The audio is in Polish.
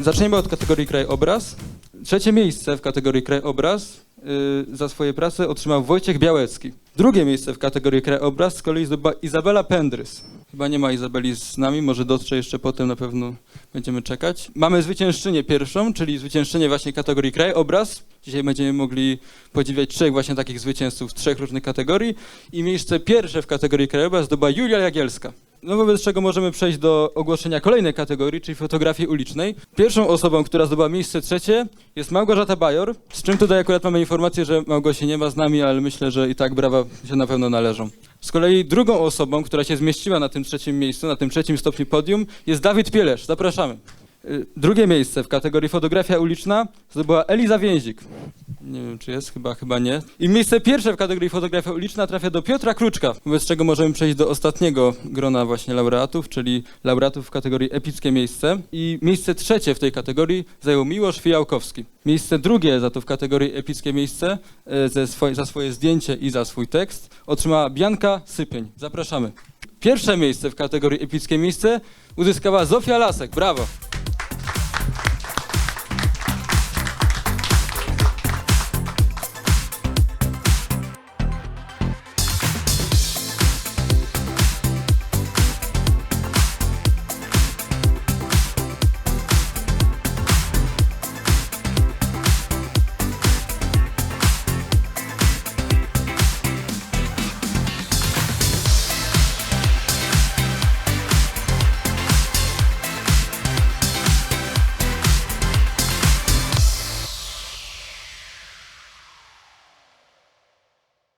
zaczniemy od kategorii krajobraz. Trzecie miejsce w kategorii krajobraz y, za swoje prace otrzymał Wojciech Białecki. Drugie miejsce w kategorii krajobraz z kolei zdobyła Izabela Pendrys. Chyba nie ma Izabeli z nami, może dotrze jeszcze potem, na pewno będziemy czekać. Mamy zwyciężczynię pierwszą, czyli zwyciężczynię właśnie kategorii krajobraz. Dzisiaj będziemy mogli podziwiać trzech właśnie takich zwycięzców z trzech różnych kategorii. I miejsce pierwsze w kategorii krajobraz zdobyła Julia Jagielska. No wobec czego możemy przejść do ogłoszenia kolejnej kategorii, czyli fotografii ulicznej. Pierwszą osobą, która zdobyła miejsce trzecie jest Małgorzata Bajor, z czym tutaj akurat mamy informację, że Małgosi nie ma z nami, ale myślę, że i tak brawa się na pewno należą. Z kolei drugą osobą, która się zmieściła na tym trzecim miejscu, na tym trzecim stopniu podium jest Dawid Pielesz. Zapraszamy. Y, Drugie miejsce w kategorii fotografia uliczna zdobyła Eliza Więzik. Nie wiem, czy jest, chyba, chyba nie. I miejsce pierwsze w kategorii fotografia uliczna trafia do Piotra Kruczka, wobec czego możemy przejść do ostatniego grona właśnie laureatów, czyli laureatów w kategorii epickie miejsce. I miejsce trzecie w tej kategorii zajął Miłosz Fijałkowski. Miejsce drugie za to w kategorii epickie miejsce e, swoje, za swoje zdjęcie i za swój tekst otrzymała Bianka Sypień. Zapraszamy. Pierwsze miejsce w kategorii epickie miejsce uzyskała Zofia Lasek. Brawo!